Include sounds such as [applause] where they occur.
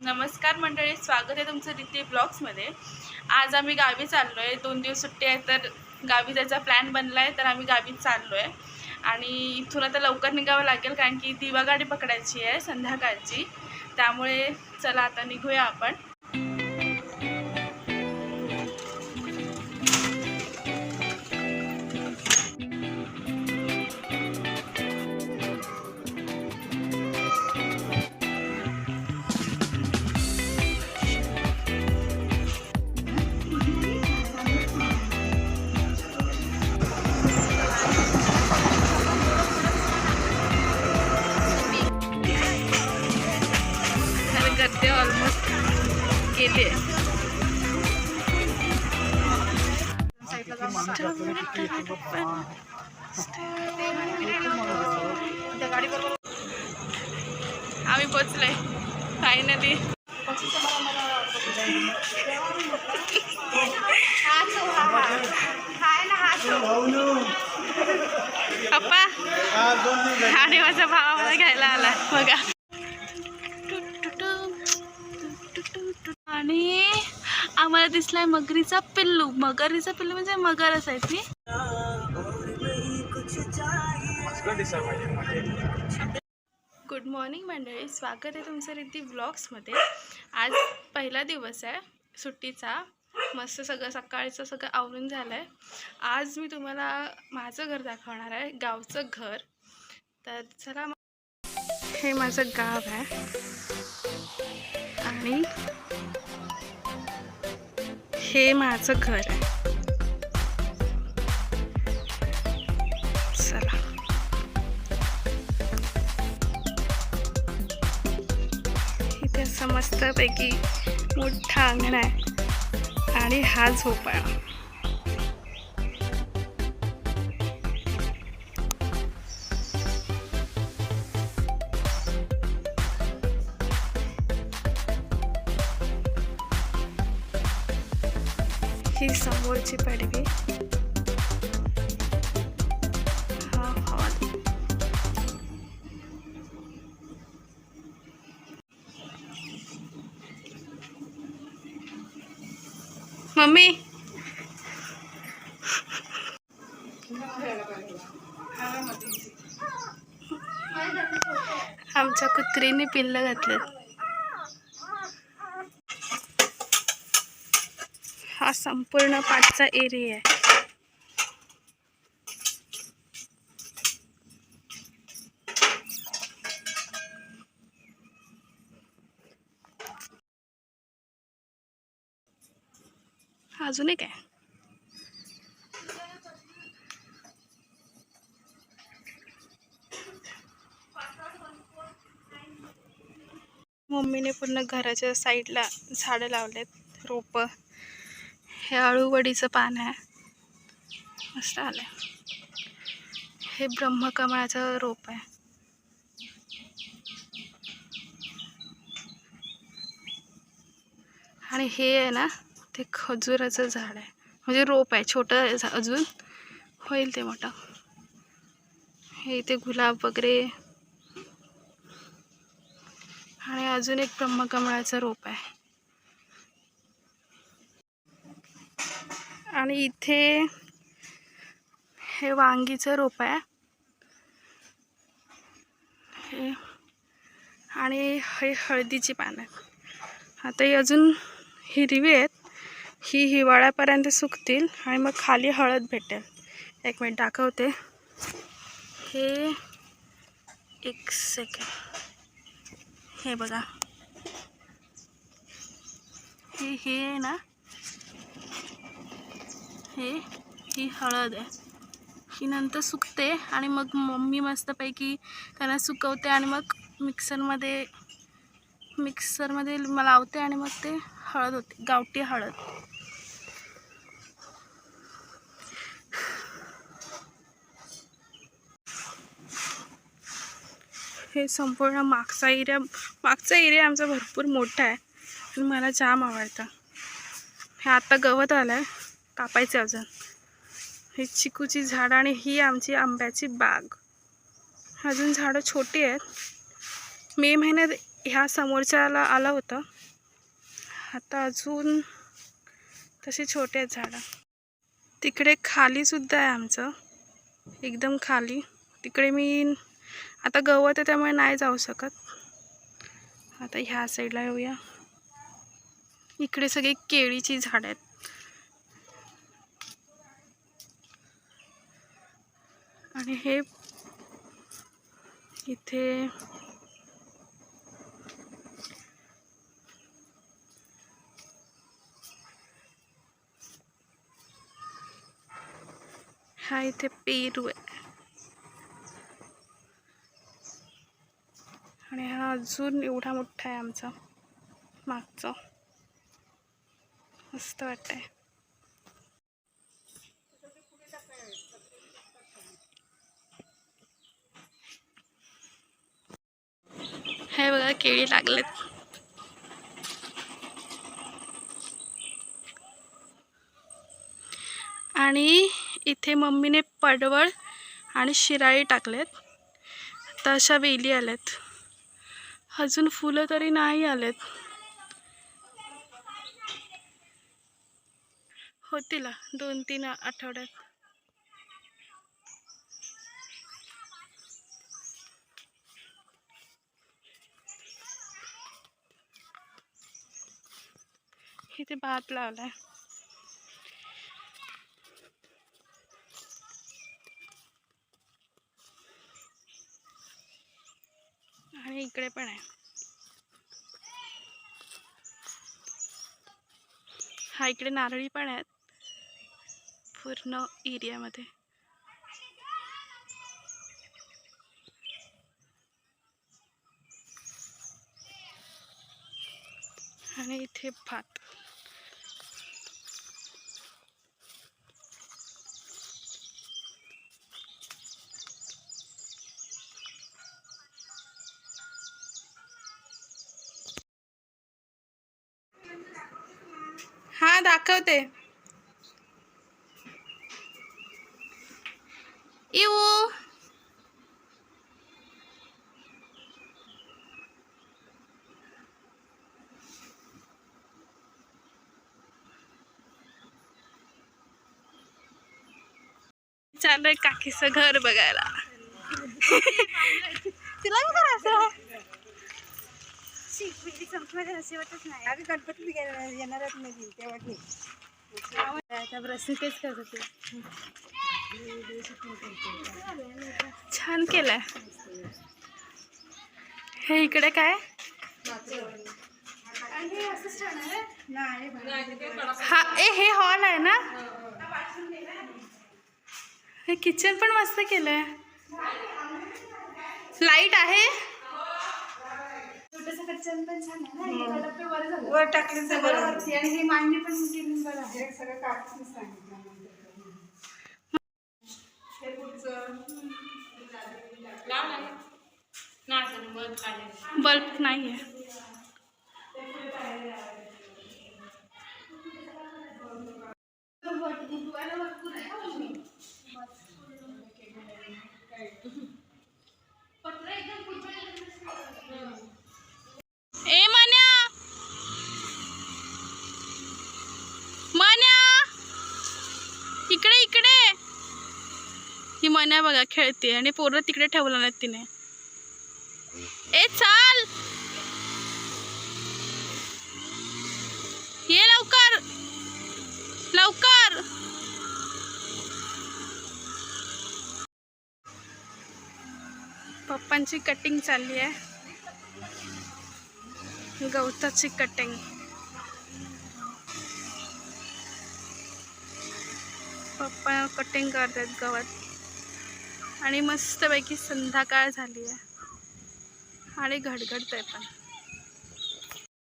नमस्कार मंडळी स्वागत आहे तुमचं रिती ब्लॉग्समध्ये. आज आम्ही गावी चाललो आहे दोन दिवस सुट्टी आहे तर गावी जायचा प्लॅन बनला आहे तर आम्ही गावी चाललो आहे आणि इथून आता लवकर निघावं लागेल कारण की दिवा गाडी पकडायची आहे संध्याकाळची. त्यामुळे चला आता निघूया आपण. आम्ही पोचलोय फायनली पप्पा आणि माझा भाव मला घ्यायला आला बघा. आणि आम्हाला दिसलाय मगरीचा पिल्लू. मगरीचा पिल्लू म्हणजे मगरच आहे गुड मॉर्निंग मंडळी. स्वागत आहे तुमचं रिद्धी ब्लॉग्समध्ये आज पहिला दिवस आहे. सुट्टीचा. मस्त सगळं सकाळचं सगळं आवरून झालं आहे आज मी तुम्हाला माझं घर दाखवणार आहे. गावचं घर. तर चला मग. हे माझं गाव आहे. आणि हे माझं घर आहे. चला. इथे असं मस्तपैकी मोठा अंगण आहे. आणि हा झोपाळा. समोरची पाडवी. हा हॉल मम्मी. आमच्या कुत्रीने पिल्लं घातलं हा संपूर्ण पाठचा एरिया आहे. अजून एक आहे. मम्मीने पूर्ण घराच्या साईडला झाडं लावलेत रोपं. हे अळूवडीचं पान आहे. मस्त आलं आहे हे ब्रह्मकमळाचं रोप आहे. आणि हे आहे ना ते खजुराचं झाड आहे. म्हणजे रोप आहे छोटं झा- अजून. होईल ते मोठं. हे इथे गुलाब वगैरे. आणि अजून एक ब्रह्मकमळाचं रोप आहे. आणि इथे हे वांगीचं रोप आहे. हे आणि हे हळदीची पानं आता ही अजून हिरवी आहेत. ही हिवाळ्यापर्यंत सुकतील आणि मग खाली हळद भेटेल. एक मिनिट दाखवते. हे एक सेकंड हे बघा. हे हे ना? हे ही हळद आहे. ही नंतर सुकते आणि मग मम्मी मस्तपैकी त्यांना सुकवते आणि मग मिक्सरमध्ये मिक्सरमध्ये लावते आणि मग ते हळद होते. गावठी हळद. हे संपूर्ण मागचा एरिया मागचा एरिया आमचा भरपूर मोठा आहे आणि मला जाम आवडतं. हे आता गवत आलं आहे कापायचं अजून. ही चिकूची झाडं आणि ही आमची आंब्याची बाग. अजून झाडं छोटी आहेत. मे महिन्यात ह्या समोरच्याला आला होता. आता अजून तसे छोटे आहेत झाडं. तिकडे खालीसुद्धा आहे आमचं. एकदम खाली. तिकडे मी आता गवत आहे त्यामुळे नाही जाऊ शकत. आता ह्या साईडला येऊया. इकडे सगळी केळीची झाडं आहेत. आणि हे इथे हा इथे पेरू आहे. आणि हा अजून एवढा मोठा आहे आमचा. मागचा. मस्त वाटतंय हे बघा केळी लागलेत. आणि इथे मम्मीने पडवळ आणि शिराळी टाकलेत. तर अशा वेली आल्यात. अजून फुलं तरी नाही आलेत. होतील दोन तीन आठवड्यात. इथे भात लावलाय आणि इकडे पण आहे हा, इकडे नारळी पण आहेत पूर्ण एरियामध्ये आणि इथे भात। दाखवते. येऊ. चाललंय काकीचं घर बघायला. [laughs] तिला करायचं काय नाही. आम्ही गणपती येणारच नाही तेव्हा नाही आता प्रश्न तेच करत होते. छान केलंय. हे इकडे काय? हा ए हे हॉल आहे ना? हे किचन पण मस्त केलंय. लाइट आहे? वर टाकले आणि ही मांडणी पण केली बरं. आहे सगळं काढून सांगितलं हे पुढचं. बल्ब नाही आहे मान्या मान्या इकडे इकडे ही बघा खेळते आणि पोरं तिकडे ठेवलं नाहीत तिने. ए चाल! ये लवकर! लवकर! पप्पांची कटिंग चालली आहे. गवताची कटिंग पप्पा कटिंग करतात गवत. आणि मस्तपैकी संध्याकाळ झाली आहे. आणि घडघडतंय पण.